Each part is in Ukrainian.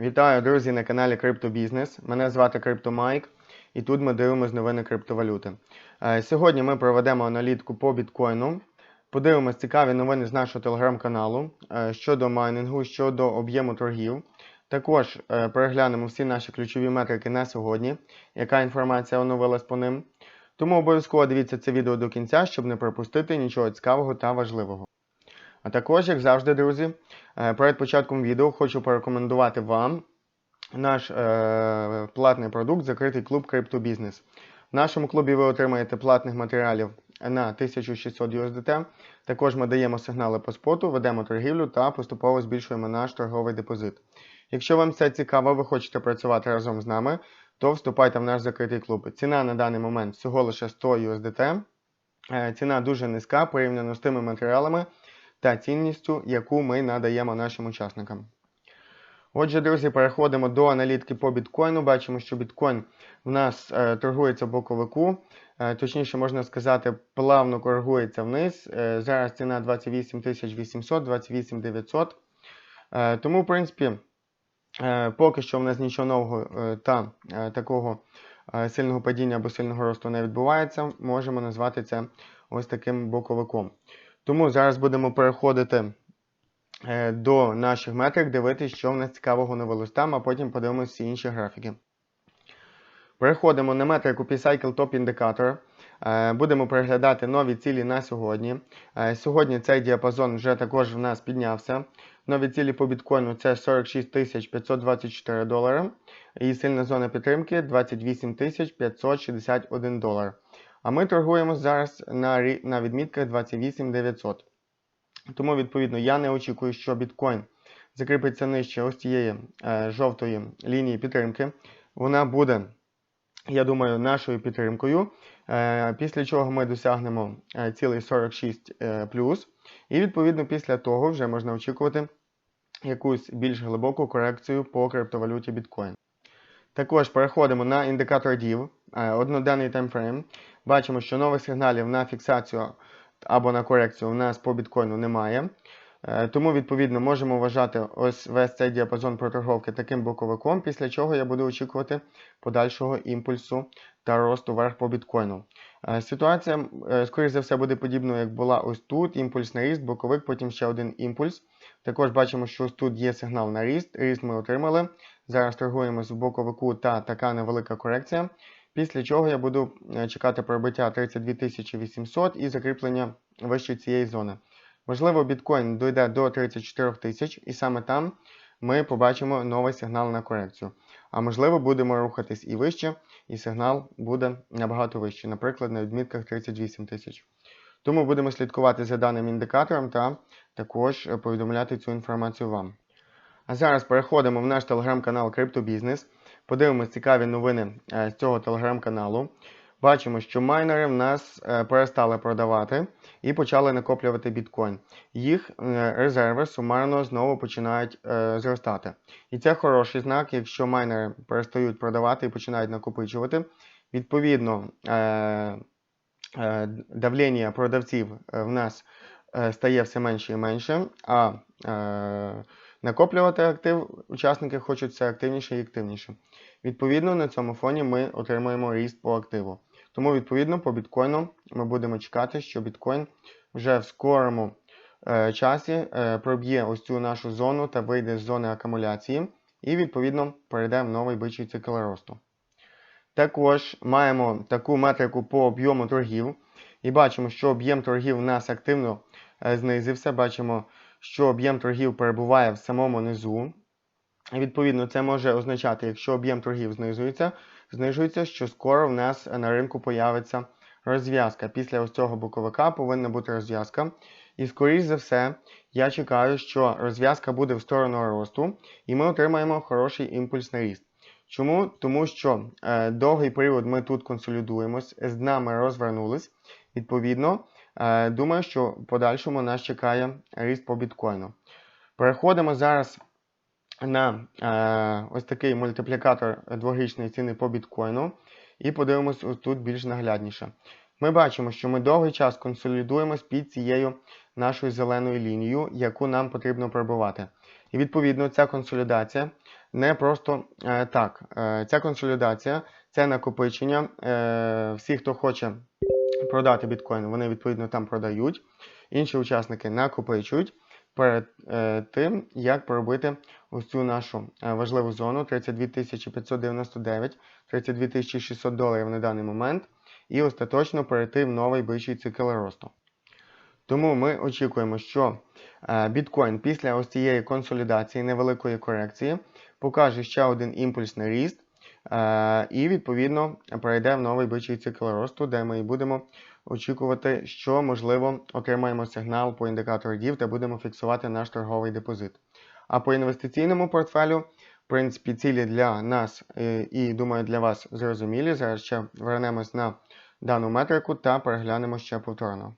Вітаю, друзі, на каналі Криптобізнес. Мене звати CryptoMike, і тут ми дивимося новини криптовалюти. Е, Сьогодні ми проведемо аналітику по біткоїну. Подивимось цікаві новини з нашого телеграм-каналу е, щодо майнінгу, щодо об'єму торгів. Також е, переглянемо всі наші ключові метрики на сьогодні, яка інформація оновилась по ним. Тому обов'язково дивіться це відео до кінця, щоб не пропустити нічого цікавого та важливого. А також, як завжди, друзі, е, перед початком відео хочу порекомендувати вам наш е, платний продукт Закритий клуб Криптобізнес. В нашому клубі ви отримаєте платних матеріалів на 1600 USDT. Також ми даємо сигнали по споту, ведемо торгівлю та поступово збільшуємо наш торговий депозит. Якщо вам це цікаво, ви хочете працювати разом з нами, то вступайте в наш закритий клуб. Ціна на даний момент всього лише 100 USDT. Е, Ціна дуже низька порівняно з тими матеріалами та цінністю, яку ми надаємо нашим учасникам. Отже, друзі, переходимо до аналітики по біткоїну. Бачимо, що біткоін в нас е, торгується боковику, е, точніше, можна сказати, плавно коригується вниз. Е, зараз ціна 28 800, 28 900. Е, тому, в принципі, е, поки що в нас нічого нового е, та е, такого е, сильного падіння або сильного росту не відбувається. Можемо назвати це ось таким боковиком. Тому зараз будемо переходити е, до наших метрик, дивитися, що в нас цікавого новилось там, а потім подивимося всі інші графіки. Переходимо на метрику P-Cycle Top Indicator. Е, Будемо переглядати нові цілі на сьогодні. Е, Сьогодні цей діапазон вже також в нас піднявся. Нові цілі по біткоїну це 46 524 долари. І сильна зона підтримки 28 561 долар. А ми торгуємо зараз на, на відмітках 28 900. Тому, відповідно, я не очікую, що біткоін закріпиться нижче ось цієї е, жовтої лінії підтримки. Вона буде, я думаю, нашою підтримкою. Е, після чого ми досягнемо е, цілий 46 е. І відповідно після того вже можна очікувати якусь більш глибоку корекцію по криптовалюті біткоін. Також переходимо на індикатор DIV, е, одноденний таймфрейм. Бачимо, що нових сигналів на фіксацію або на корекцію у нас по біткоїну немає. Е, Тому, відповідно, можемо вважати ось весь цей діапазон проторговки таким боковиком, після чого я буду очікувати подальшого імпульсу та росту вверх по біткоїну. Е, Ситуація, е, скоріш за все, буде подібною, як була ось тут. Імпульс на ріст, боковик, потім ще один імпульс. Також бачимо, що ось тут є сигнал на ріст. Ріст ми отримали. Зараз торгуємо з боковику та така невелика корекція. Після чого я буду е, чекати пробиття 32 800 і закріплення вище цієї зони. Можливо, біткоін дойде до 34 тисяч, і саме там ми побачимо новий сигнал на корекцію. А можливо, будемо рухатись і вище, і сигнал буде набагато вищий, наприклад, на відмітках 38 тисяч. Тому будемо слідкувати за даним індикатором та також повідомляти цю інформацію вам. А зараз переходимо в наш телеграм-канал Криптобізнес. Подивимось цікаві новини е, з цього телеграм-каналу. Бачимо, що майнери в нас е, перестали продавати і почали накоплювати біткоін. Їх е, резерви сумарно знову починають зростати. І це хороший знак, якщо майнери перестають продавати і починають накопичувати. Відповідно, давлення продавців в нас стає все менше і менше, а накоплювати актив учасники хочуть все активніше і активніше. Відповідно, на цьому фоні ми отримуємо ріст по активу. Тому, відповідно, по біткоїну ми будемо чекати, що біткоін вже в скорому е, часі е, проб'є ось цю нашу зону та вийде з зони акумуляції, і, відповідно, перейде в новий бичий цикл росту. Також маємо таку метрику по об'єму торгів. І бачимо, що об'єм торгів у нас активно е, знизився. Бачимо, що об'єм торгів перебуває в самому низу. Відповідно, це може означати, якщо об'єм торгів знижується, знижується, що скоро в нас на ринку появиться розв'язка. Після ось цього боковика повинна бути розв'язка. І, скоріш за все, я чекаю, що розв'язка буде в сторону росту, і ми отримаємо хороший імпульс на ріст. Чому? Тому що е, довгий період ми тут консолідуємось, з нами розвернулись. Відповідно, е, думаю, що в подальшому нас чекає ріст по біткоїну. Переходимо зараз на е, ось такий мультиплікатор дворічної ціни по біткоїну і подивимось ось тут більш наглядніше. Ми бачимо, що ми довгий час консолідуємось під цією нашою зеленою лінією, яку нам потрібно пробивати. І відповідно ця консолідація не просто е, так. Е, ця консолідація це накопичення. Е, всі, хто хоче продати біткоін, вони відповідно там продають. Інші учасники накопичують перед е, тим, як проробити ось цю нашу е, важливу зону 32 599, 32 600 доларів на даний момент, і остаточно перейти в новий бичий цикл росту. Тому ми очікуємо, що е, біткоін після ось цієї консолідації невеликої корекції покаже ще один імпульсний ріст. е, І відповідно перейде в новий бичий цикл росту, де ми і будемо очікувати, що можливо отримаємо сигнал по індикатору DIV та будемо фіксувати наш торговий депозит. А по інвестиційному портфелю, в принципі, цілі для нас е, і думаю для вас зрозумілі. Зараз ще вернемось на дану метрику та переглянемо ще повторно.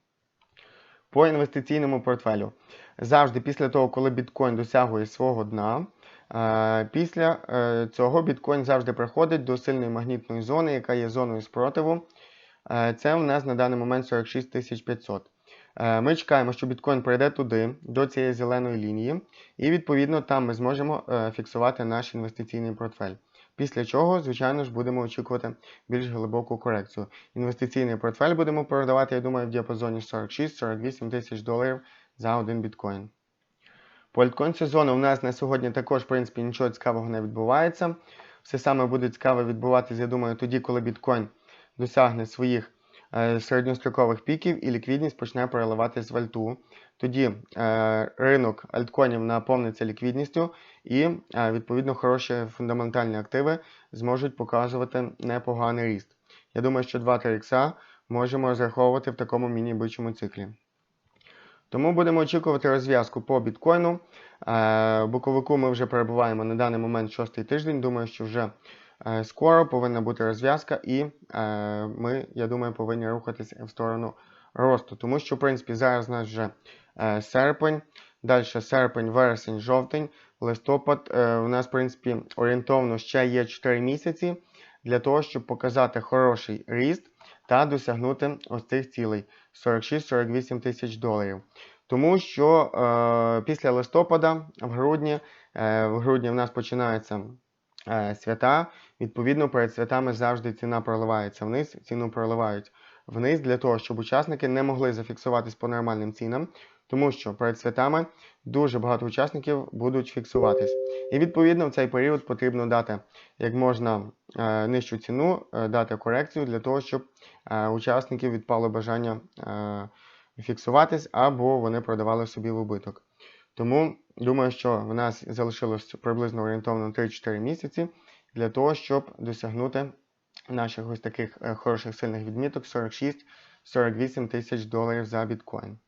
По інвестиційному портфелю. Завжди після того, коли біткоін досягує свого дна, е, після е, цього біткоін завжди приходить до сильної магнітної зони, яка є зоною спротиву. Це у нас на даний момент 46 500. Е, Ми чекаємо, що біткоін прийде туди, до цієї зеленої лінії, і відповідно там ми зможемо е, фіксувати наш інвестиційний портфель. Після чого, звичайно ж, будемо очікувати більш глибоку корекцію. Інвестиційний портфель будемо продавати, я думаю, в діапазоні 46-48 тисяч доларів за один біткоін. По альткоін сезону у нас на сьогодні також, в принципі, нічого цікавого не відбувається. Все саме буде цікаво відбуватися, я думаю, тоді, коли біткоін досягне своїх середньострокових піків і ліквідність почне переливатись в альту. Тоді е, ринок альткоїнів наповниться ліквідністю і, е, відповідно, хороші фундаментальні активи зможуть показувати непоганий ріст. Я думаю, що 2-3 ікса можемо розраховувати в такому міні-бичому циклі. Тому будемо очікувати розв'язку по біткоїну. Е, Боковику ми вже перебуваємо на даний момент шостий тиждень. Думаю, що вже е, скоро повинна бути розв'язка, і е, ми, я думаю, повинні рухатися в сторону росту. Тому що, в принципі, зараз у нас вже е, серпень, далі серпень, вересень, жовтень, листопад. Е, У нас, в принципі, орієнтовно ще є 4 місяці для того, щоб показати хороший ріст та досягнути ось цих цілей 46-48 тисяч доларів. Тому що е, після листопада, в грудні, е, в грудні в нас починаються е, свята. Відповідно, перед святами завжди ціна проливається вниз, ціну проливають вниз для того, щоб учасники не могли зафіксуватись по нормальним цінам, тому що перед святами дуже багато учасників будуть фіксуватись. І відповідно в цей період потрібно дати як можна е, нижчу ціну, е, дати корекцію для того, щоб е, учасників відпало бажання е, фіксуватись або вони продавали собі в убиток. Тому думаю, що в нас залишилось приблизно орієнтовно 3-4 місяці для того, щоб досягнути наших ось таких е, хороших сильних відміток 46-48 тисяч доларів за біткоін.